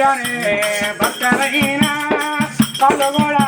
కళ్యాణే భక్తరైనా వాళ్ళు కూడా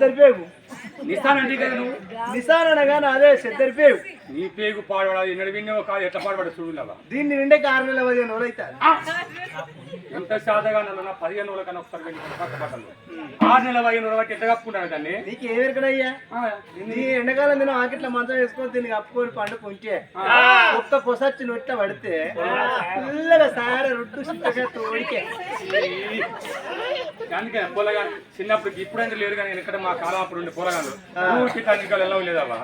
సెద్దరి పేగు కదా నువ్వు? నిసానగా అదే సెద్దరి పేగు నీ పేగు పాడబడాలి ఎన్నడు విన్నావో కాదు ఎట్లా పాడబడ చూడలేవా దీన్ని నిండే ఆరు నెలల పదిహేను రోజులు అవుతారు. ఎంత సాధగా నన్ను పదిహేను రోజుల కన్నా ఒకసారి వెళ్ళి ఆరు నెలల పదిహేను రోజుల వరకు ఎట్లా కప్పుకుంటాను దాన్ని? నీకు ఆ, నీ ఎండాకాలం తిన ఆకిట్ల మంచం వేసుకొని దీన్ని కప్పుకొని పండు కొంటే ఒక్క పొసచ్చి నొట్ట పడితే పిల్లగా సారే రొట్టు తోడికే. అందుకే పొలగా చిన్నప్పుడు ఇప్పుడంటే లేదు కానీ ఇక్కడ మా కాలం అప్పుడు ఉండే పొలగాలు ఊరికి తగ్గికాలు ఎలా లేదవ్వా?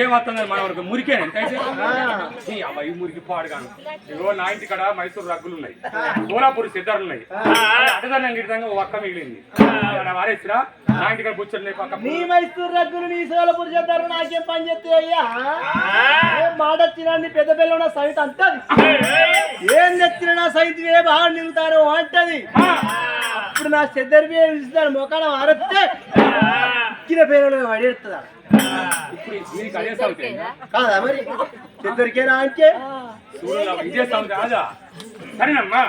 ఏం వస్తుందని మనం అనుకో మురికే. ఎంతైతే? అవ్వ ఈ మురికి పాడుగాను ఇగో నా ఇంటి కాడ మైసూరు రగ్గులు ఉన్నాయి. కోలాపూర్ సిద్ధారులు ఉన్నాయి. అంగితంగా ఓ ఒక్క మిగిలింది. వారేసిరా? నా ఇంటి కాడ బుచ్చలు ఉన్నాయి పక్క నీ మైసూరు రగ్గులు నీ సోలపూర్ చేద్దారు నాకేం పని చేస్తే అయ్యా ఏం మాట వచ్చినా నీ పెద్ద పిల్ల ఉన్న సైట్ అంటది. ఏం తెచ్చినా సైట్ ఏ బాగా నిలుగుతారు అంటది. అప్పుడు నా చెద్దరి ఇస్తాను మొక్కడం ఆరొస్తే ఇచ్చిన పేరు సౌతే కాదా మరి? చెద్దరికేనా అంటే ఇదే సౌతే రాజా. సరేనమ్మా.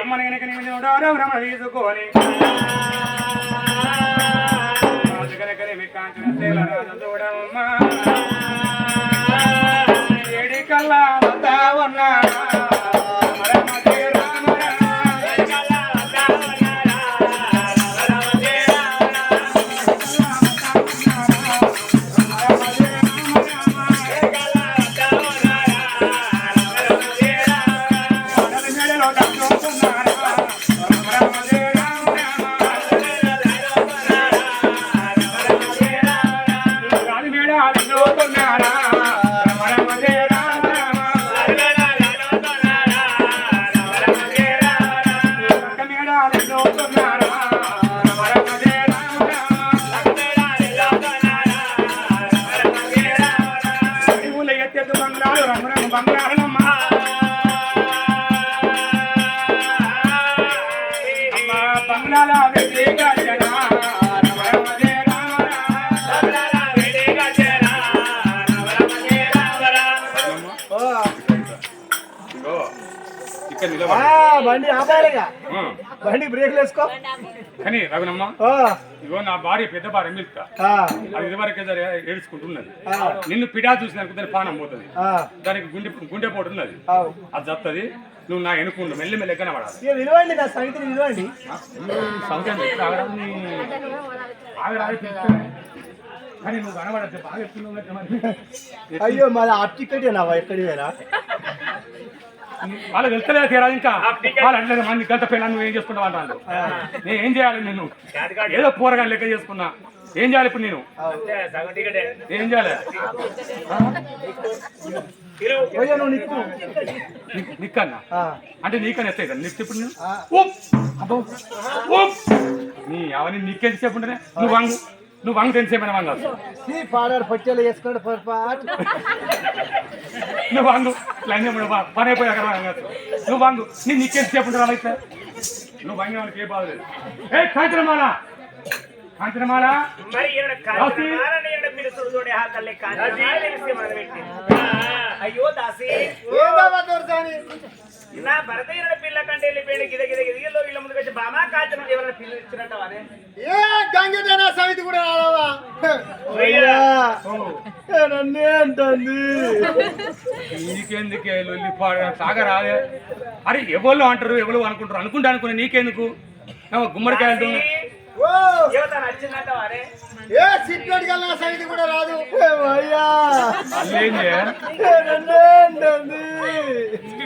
అమ్మ నేను నేను రమ తీసుకొని. ఏడి కల్లా బండి ఆపాలిగా. బండి బ్రేక్లు వేసుకో. కానీ రఘునమ్మ ఇగో నా భార్య పెద్ద భార్య మిల్క. ఆ, అది ఇదివరకే ఏడుచుకుంటున్నది. నిన్ను పిటా చూసినాక దాని పానం పోతుంది. దానికి గుండె గుండె పోటు ఉన్నది. అది చత్తది. నువ్వు నా ఎనుకుండు మెల్లి మెల్లి కనబడాలి నా సంఖ్య కానీ నువ్వు బాగా అయ్యో మరి ఆ టికెట్ నా ఎక్కడి వేరా వాళ్ళు వెళ్తలేదు తీరా ఇంకా. వాళ్ళు అంటలేదు మంది గంట పిల్లలు నువ్వు ఏం చేసుకుంటావు అంటాను నేను ఏం చేయాలి నిన్ను? ఏదో పోరగా లెక్క చేసుకున్నా. ఏం చేయాలి ఇప్పుడు నేను? ఏం చేయాలి? నిక్కన్నా? అంటే నీకని ఎత్తాయి నీకు ఇప్పుడు నేను! నీ అవన్నీ నీకేం సేపు ఉంటేనే నువ్వు వంగు. నువ్వు వంగు తెలిసేమైనా వంగాలి ఈ పాడారు పచ్చలు వేసుకున్నాడు పొరపాటు నువ్వు వంగు. లైన్ పని అయిపోయాక వంగచ్చు నువ్వు వంగు. నీ నీకేం ఉంటారు అయితే? నువ్వు వంగే వాళ్ళకి ఏ బాధ లేదు. ఏ కాంచనమాల! కాంచనమాల. అయ్యో దాసి! ఏ బాబా దొరసాని? నా భరత ఈయన పిల్ల కంటే వెళ్ళిపోయింది గిద గిద ముందుకు వచ్చి బామా కాంచనం ఎవరైనా పిల్లలు ఇచ్చినట్టవానే ఏ సమితి కూడా రావా నన్నే అంటుంది నీకెందుకే లొల్లి పాడ? సాగరాదే. అరే ఎవరు అంటారు ఎవరు అనుకుంటారు? అనుకుంటా అనుకునే నీకెందుకు నచ్చిందంట వారే ఏ సిగ్గడి కల్లా సైడ్ కూడా రాదు. అయ్యా అల్లేంది?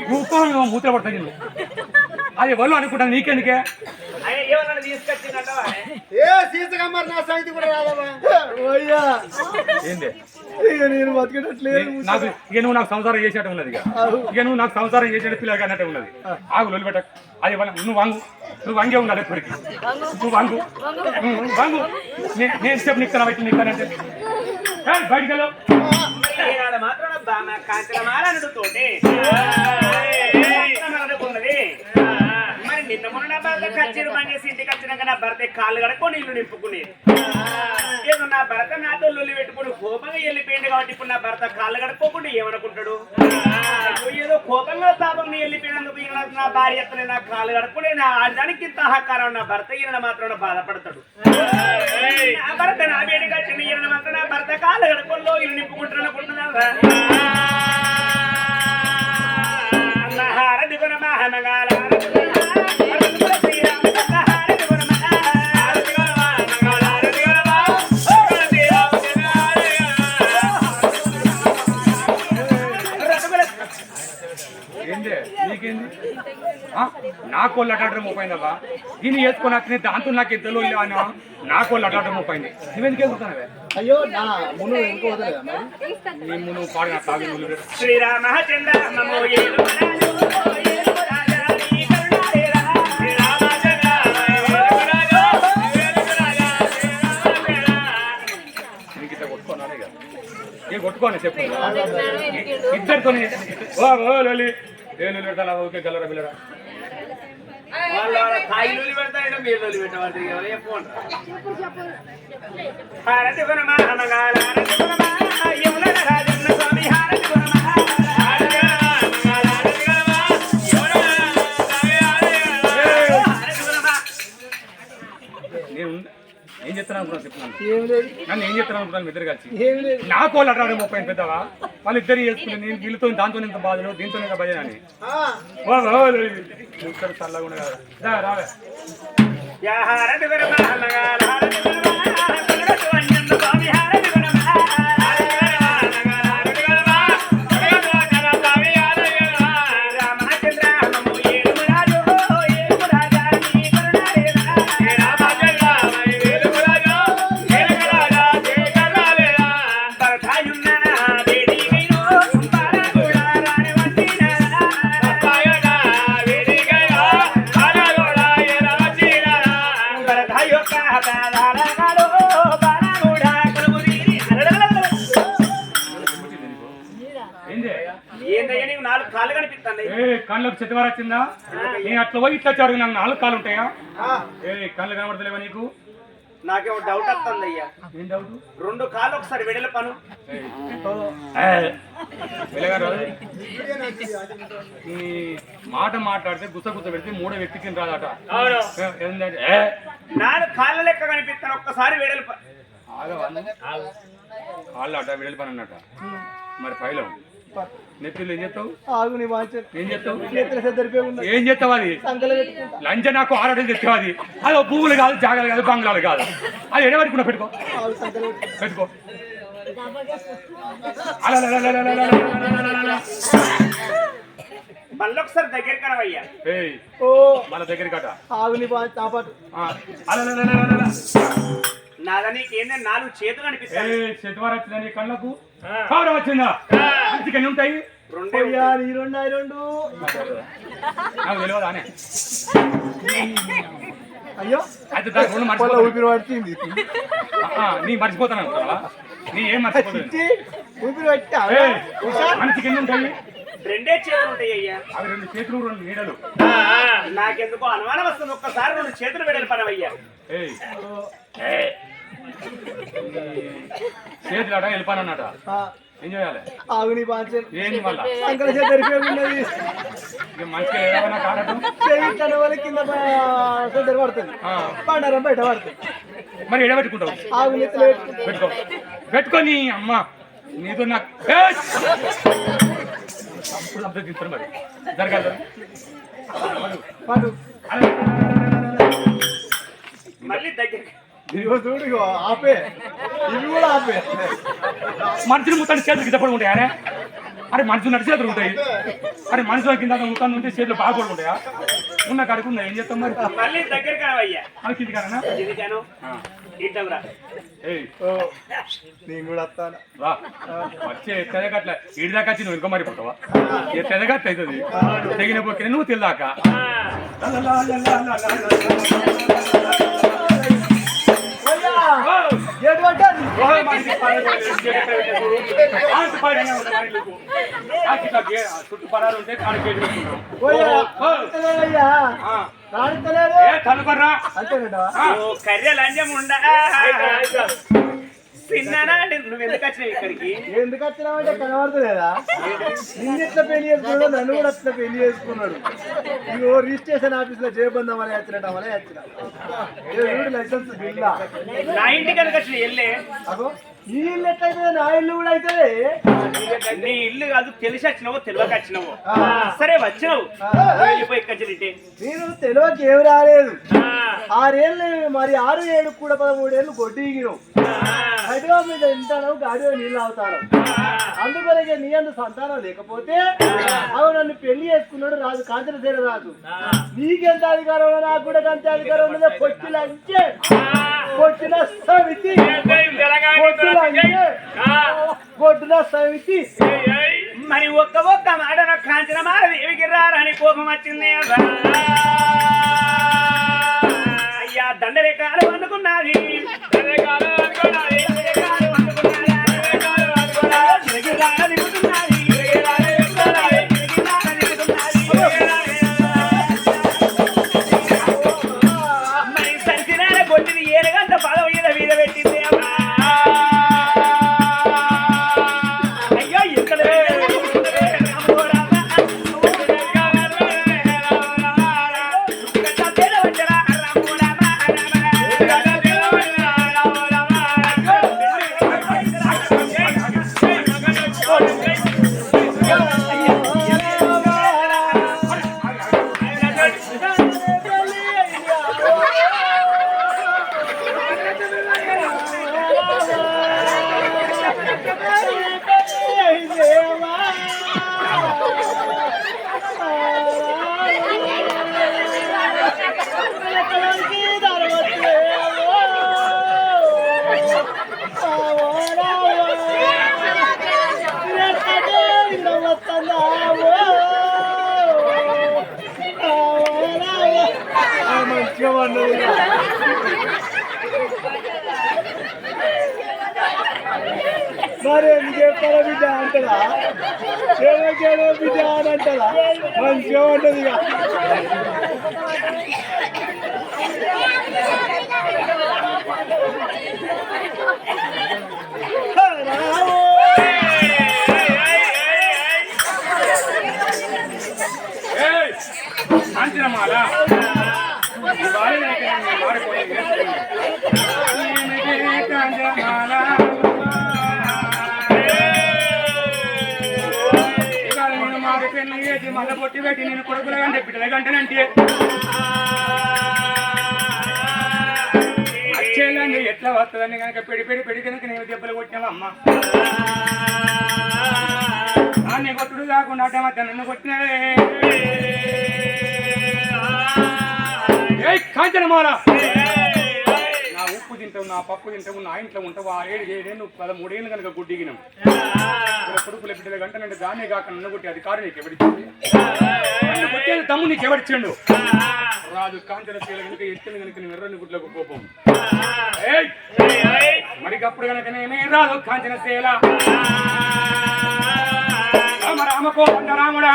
కూర్చొని మూత పడుతుంది అది వాళ్ళు అనుకుంటాను నీకెందుకే? ఏ సీతకమ్మర్ నా కూడా రాదమ్మా. అయ్యా ఏంది? ఇక నేను బతికేటట్లేదు. నే- నాకు ఇక నువ్వు నాకు సంసారం చేసేట ఉన్నది ఇక. నువ్వు నాకు సంసారం చేసేట పిల్లగా అన్నట్టే ఉన్నది. ఆగు పెట్టకు. అది వాళ్ళ- నువ్వు వంగు. నువ్వు వంగే ఉండాలి ఎప్పటికి నువ్వు వంగు. నువ్వు వంగు. నేను చెప్పు నిక్కన బయట నిక్కనంటే ఏయ్, బయటికి వెళ్ళు. మరి ఈనాడు మాత్రం కచ్చేరు పని చేసి ఇంటికి వచ్చినాక నా భర్త కాళ్ళు కడుక్కొని ఇల్లు నింపుకునేది ఏదో నా భర్త నాతో లొల్లి పెట్టుకుని కోపంగా వెళ్ళిపోయింది కాబట్టి ఇప్పుడు నా భర్త కాళ్ళు కడుక్కోకుండా ఏమనుకుంటాడు? ఏదో కోపంగా తాపంగా వెళ్ళిపోయినందుకు ఈయన నా భార్య నా కాళ్ళు కడుక్కునే నా ఆడదానికి ఇంత అహంకారం నా భర్త ఈయన మాత్రం బాధపడతాడు. నా భర్త నా వేడిగా వచ్చిన ఈయన మాత్రం నా భర్త కాళ్ళు కడుక్కోలో ఇల్లు నింపుకుంటాడు అనుకుంటున్నారా గుణ మహనగాల నా కోళ్ళు అటాడడం పోయిందవ్వా దీన్ని వేసుకొని దాంతో నాకు ఇద్దరు అని కోళ్ళు అటాడడం పోయింది నువ్వెందుకు వెళ్తున్నావే అయ్యో నా మును ఇంకో నీ మును పాడిన సాగు శ్రీరామచంద్ర కొట్టుకోండి చెప్పు. ఇద్దరితో ఓ ఓ లోలి ఏ లోలి గలరా బిల్లరా వాళ్ళ వాళ్ళ తాయి లొల్లి పెడతాడు మీరు లొల్లి పెట్టవాలి ఎవరు చెప్పండి హారతి గుణమా అమ్మగాల హారతి గుణమా యమున రాజన్న స్వామి హారతి నన్ను ఏం చెప్తాను అనుకున్నాను మీ ఇద్దరు కలిసి? ఏం లేదు. నా కోళ్ళు అట్లా ముప్పై పెద్దవా? వాళ్ళు ఇద్దరు చేసుకుని నేను వీళ్ళతో దాంతో ఇంత బాధలు దీంతో ఇంత భజన అని. ఇక్కడ చల్లగా ఉండగా రావే. కళ్ళకు చెత్తవారు వచ్చిందా? నేను అట్లా పోయి ఇట్లా వచ్చాడు నాకు నాలుగు కాళ్ళు ఉంటాయా? ఏ కళ్ళు కనబడతలేవా నీకు? నాకేమో డౌట్ వస్తుందయ్యా ఏం డౌట్ రెండు కాళ్ళు ఒకసారి వెడల పను. ఈ మాట మాట్లాడితే గుస గుస పెడితే మూడో వ్యక్తికి రాదట. నాలుగు కాళ్ళ లెక్క కనిపిస్తాను ఒక్కసారి వెడల ప ఆగవా? కాళ్ళు అట విడలి పని అన్నట. మరి పైలో ఏం చేస్తావు? ఏం ఏం అది? లంచ నాకు ఆరాటం తెచ్చావు అది. పువ్వులు కాదు జాగలు కాదు బంగ్లాలు కాదు. అది ఎడ పెట్టుకున్నా పెట్టుకో. పెట్టుకో. దగ్గర కనవయ్యా ఓ. దగ్గర ఆగుని నాలుగు చేతులు అనిపిస్తాయి. చేతువారు వచ్చిందా నీ కళ్ళకు? కావడం వచ్చిందా? అందుకని ఉంటాయి. రెండే అయ్యా నీ రెండు నాకు అయ్యో. అయితే దాని రెండు వాళ్ళ మర్చిపోతాను ఊపిరి పడుతుంది ఆ, నీ మర్చిపోతాను నీ ఏం మర్చిపోతుంది ఊపిరి పట్టా ఏయ్, మనిషికి ఎన్ని ఉంటాయి. రెండే చేతులు ఉంటాయి అయ్యా. అవి రెండు చేతులు రెండు నీడలు. నాకెందుకో అనుమానం వస్తుంది. ఒక్కసారి రెండు చేతులు వెడల పనవయ్యా. ఏయ్. ఏయ్. చేతులు అట వెళ్ళిపోనన్నట ఏం చేయాలి? ఆగు నీ వాంచ ఏంది మళ్ళా? సంకల చేతి సరిపోయి ఉన్నది. ఇక మంచిగా ఏదైనా కాడటం చేయించిన వాళ్ళ కింద సెంటర్ పడుతుంది. ఆ, బండారం బయట పడుతుంది. మరి ఆగు నెత్తిలో పెట్టుకో. పెట్టుకొని అమ్మ. నీతో నాకు మరి. జరగాలి. మళ్ళీ దగ్గర ఇదిగో చూడు ఇగో ఆపే ఇవి కూడా ఆపే మనుషులు ముత్తాడు చేతులు కింద పడి ఉంటాయా అరే అరే మనుషులు నడిచి చేతులు ఉంటాయి అరే మనుషుల కింద ముత్తాను ఉంటే చేతులు బాగా పడి ఉంటాయా ఉన్న కాడికి ఉన్నాయి ఏం చేస్తాం మరి మళ్ళీ దగ్గర కావయ్యా కింది నేను కూడా వస్తాను వచ్చే తెదగట్ల ఇడి దాకా వచ్చి నువ్వు ఇంకా మారిపోతావా ఏ తెదగట్ల అవుతుంది తెగిన పోకిన నువ్వు తెల్లాక అయ్యా, గేట్ పట్టాలి చుట్టూ పడాలు ఉంటే కాడికి ఎదురుకుంటాం పోయా నువ్వు ఎందుకు వచ్చినావు ఇక్కడికి? ఎందుకు వచ్చినావంటే కనబడతలేదా? నిన్ను ఎట్లా పెళ్ళి చేసుకున్నాడు నన్ను కూడా అట్లా పెళ్ళి చేసుకున్నాడు. ఇగో రిజిస్ట్రేషన్ ఆఫీస్లో చేయబందాం అని వచ్చినట్టు అని వచ్చిన. లైసెన్స్ బిల్లా? నా ఎందుకు వచ్చిన వెళ్ళే. అగో ఈ ఇల్లు ఎట్లయితే నా ఇల్లు కూడా అవుతుంది నీ ఇల్లు కాదు తెలిసి వచ్చినావో తెలియక వచ్చినావో. సరే వచ్చినావు. వెళ్ళిపోయి ఇక్కడ తింటే. నేను తెలియక ఏమి రాలేదు. ఆరేళ్ళు మరి ఆరు ఏడు కూడా పదమూడేళ్ళు కొట్టి ఇగినావు గడివ మీద ఇంటాను గాడివ నీళ్ళు అవుతాను అందుకొరకే నీ అందు సంతానం లేకపోతే అవి నన్ను పెళ్ళి చేసుకున్నాడు రాజు కాంచనసేన రాజు. నీకెంత అధికారం నాకు కూడా అంత అధికారం ఉన్నదే. పొచ్చుల అంచే పొచ్చిన సమితి పొచ్చుల అంచే కొట్టిన సమితి మరి ఒక్క ఒక్క మాట నాకు కాంచన మాట దేవికి రారని కోపం వచ్చింది మరి ఎందుకు చెప్పారా బిడ్డ అంటదా ఏదో ఏదో బిడ్డ అని అంటదా మంచిగా ఉంటది ఇక ఏయ్! కాంచనమాల ఈ మళ్ళీ పొట్టి పెట్టి నేను కొడుకుల కంటే బిడ్డల కంటేనంటే ఎట్లా వస్తుందని కనుక పెడి పెడి పెడి కనుక నేను దెబ్బలు కొట్టినావమ్మా. నాన్న కొట్టుడు కాకుండా అడ్డ మధ్య నన్ను కొట్టినవే. ఏయ్ కాంచనమాల. ఉప్పు తింటావు? నా పప్పు తింటావు నా ఇంట్లో ఉంటావు? ఆ ఏడు ఏడేళ్ళు పదమూడేళ్ళు కనుక గుడ్డిగినాం కొడుకుల బిడ్డల గంటనంటే దాన్నే కాక నన్ను కొట్టి అధికారం నీకు ఎవరిచ్చింది నన్ను కొట్టేది తమ్ము నీకు ఎవరిచ్చిండు రాజు కాంచన శీల కనుక ఎత్తిన కనుక నీ ఎర్రని గుడ్లకు కోపం. ఏయ్! మరి అప్పుడు కనుక నేనే రాదు కాంచన శీల రామ రామ కోదండ రాముడా.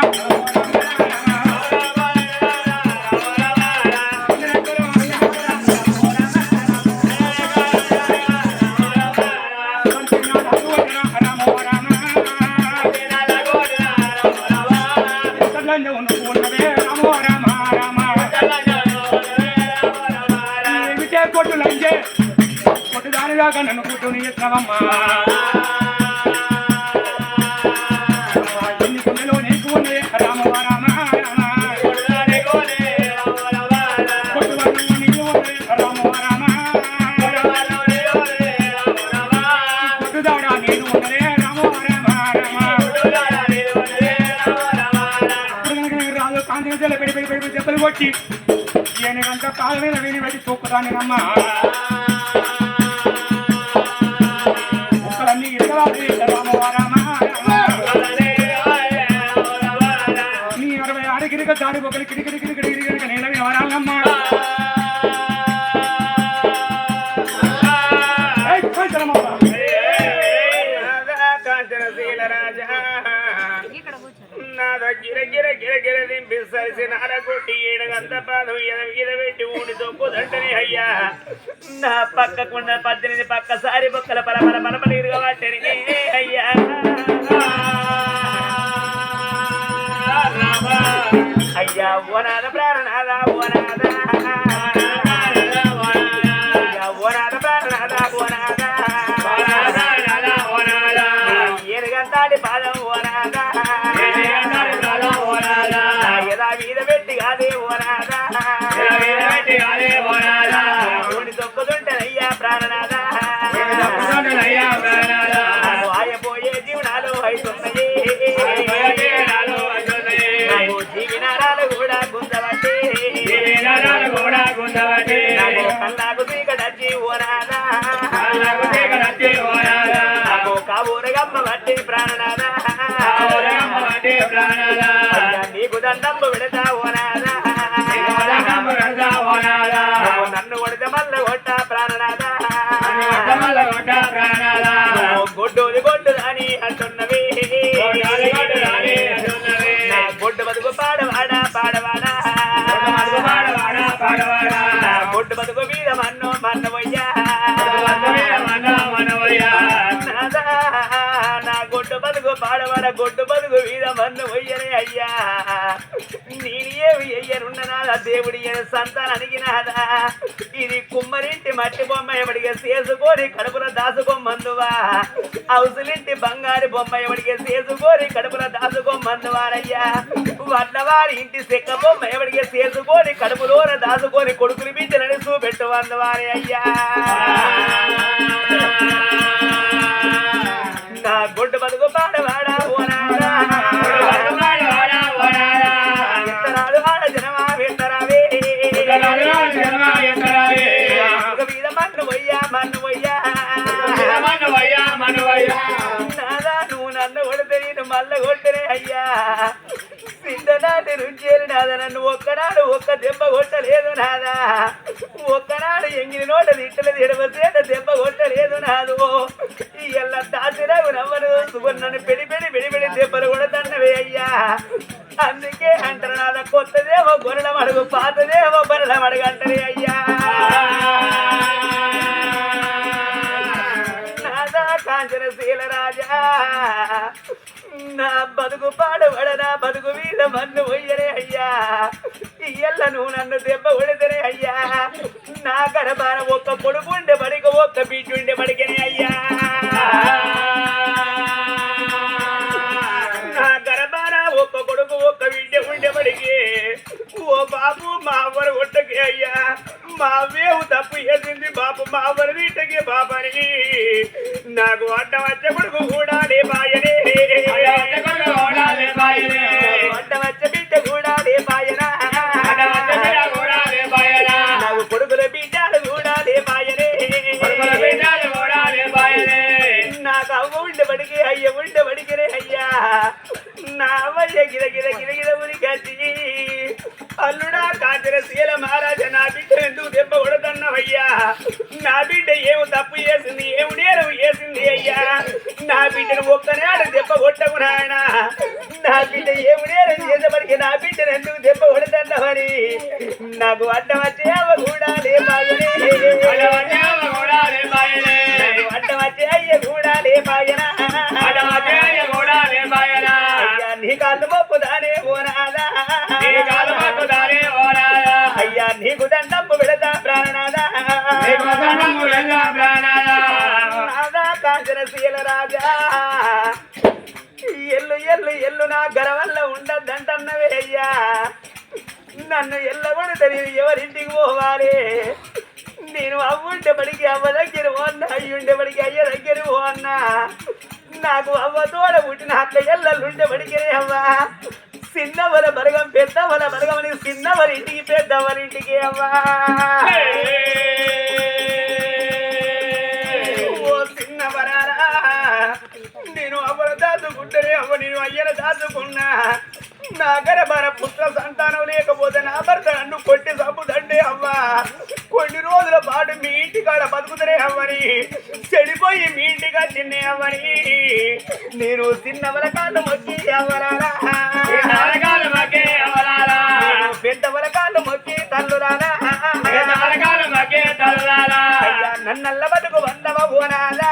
దాకా నన్ను కూర్చొని ఇస్తావమ్మా పెట్టి ఈయనకంతా కాలమైన వేణి పెట్టి తోక్కుదాన్ని రమ్మా దాడి ఒకరి నా దగ్గర గిర గిర గిర దింపిసరిసి ఏడగంత పాదం ఎద పెట్టి ఊడి అయ్యా. నా పక్కకున్న పద్దెనిమిది పక్కసారి బొక్కల పరపర పరపల ఇరుగబట్టని అయ్యా. అయ్యా ఓనాద ప్రాణనాద ఓనా నీకు దండంబు విడతా ఓనాదా నన్ను కొడితే మల్ల కొట్ట ప్రాణనాదా నువ్వు గొడ్డోది గొడ్డు అని అంటున్నవి నా గొడ్డు బతుకు పాడవాడా పాడవాడా నా గొడ్డు బతుకు మీద మన్ను మన్నవయ్యా. బతుకు గొడ్డు బతుకు మీద మన్ను వయ్యనే అయ్యా. నేనేమి ఏమి దేవుడి ఈయన సంతానానికి నాదా ఇది కుమ్మరింటి మట్టి బొమ్మ ఎవడిగా చేసుకొని కడుపున దాసుకోమందువా అవసలింటి బంగారు బొమ్మ ఎవడిగా చేసుకొని కడుపున దాసుకోమందువారయ్యా వడ్లవారి ఇంటి సెక్క బొమ్మ ఎవడిగా చేసుకొని కడుపులోన దాచుకొని కొడుకులు బిడ్డలని చూపెట్టువందువారే అయ్యా. నా గుడ్డు బతుకు పాడవాడా నాదా నువ్వు నన్ను కొడితే నేను మల్ల కొట్టనే అయ్యా. సింధనాటి రుచేలు నాదా నన్ను ఒక్కనాడు ఒక్క దెబ్బ కొట్టలేదు నాదా. ఒక్కనాడు ఎంగిలి నోట తిట్టలేదు ఎడవసేట దెబ్బ కొట్టలేదు నాదు. ఈ ఎల్ల దాచిరావు నవ్వను సువర్ణను పెడి పెడి పెడి పెడి దెబ్బలు కూడా తన్నవే అయ్యా. అందుకే అంటారు నాద కొత్తదేమో గొర్రెల మడుగు పాతదేమో బర్రెల మడుగు అంటారే అయ్యా. నాదా శీల రాజా. నా బతుకు పాడబడ నా బతుకు మీద మన్ను పోయరే అయ్యా. ఇయ్యల్ల నువ్వు నన్ను దెబ్బ కొడితేనే అయ్యా. నా గర్భాన ఒక్క కొడుకు ఉండే బడికి ఒక్క బిడ్డ ఉండే బడికనే అయ్యా. నా గర్భాన ఒక్క కొడుకు ఒక్క బిడ్డ ఉండే బడికి ఓ బాబు మా అవ్వరు ఒట్టకి అయ్యా. మా వేవు తప్పు చేసింది బాబు మా అవ్వరు వీటకి బాబని. నాకు అడ్డ వచ్చే కొడుకు కూడా బాయనే బాయనే నా బిడ్డ ఏమి తప్పు చేసింది ఏమి నేరం చేసింది అయ్యా. నా బిడ్డను ఒక్కనాడు దెబ్బ కొట్టకు నాయన. నా బిడ్డ ఏమి నేరం చేసేపడికి నా బిడ్డను ఎందుకు దెబ్బ కొడతన్నవని నాకు అడ్డం వచ్చే అవ్వ కూడా నాకు అడ్డం వచ్చే అయ్య కూడా లేపాయనా అయ్యా నీ కాళ్ళు మొక్కుదానే ఓనాదా అయ్యా నీకు దండము శీల రాజా. ఎల్లు ఎల్లు ఎల్లు నా గరవల్ల ఉండద్దంటన్నవే అయ్యా. నన్ను ఎల్లగొడితే నేను ఎవరింటికి పోవాలి? నేను అవ్వుండేపడికి అవ్వ దగ్గర పోన్నా అయ్యుండేపడికి అయ్య దగ్గర పోన్నా. నాకు అవ్వ తోడ పుట్టిన అట్ల ఎల్లలు బడికి అవ్వా. చిన్నవల బరగం పెద్దవల బరగం చిన్నవల ఇంటికి పెద్దవరింటికి అవ్వా. తల్లి అమ్మ నేను దాచుకున్నా. నా గరబర పుత్ర సంతానం లేకపోతే నా భర్త నన్ను కొట్టి చంపుదండి అవ్వ. కొన్ని రోజుల పాటు మీ ఇంటి కాడ బతుకుతనే అవ్వని చెడిపోయి మీ ఇంటిగా తిన్నే అవ్వని. నేను చిన్నవల కాళ్ళు మొక్కి అవ్వరాలా పెద్దవల కాళ్ళు మొక్కి తల్లురాలా నన్నల్ల బతుకు వందవ పోనాలా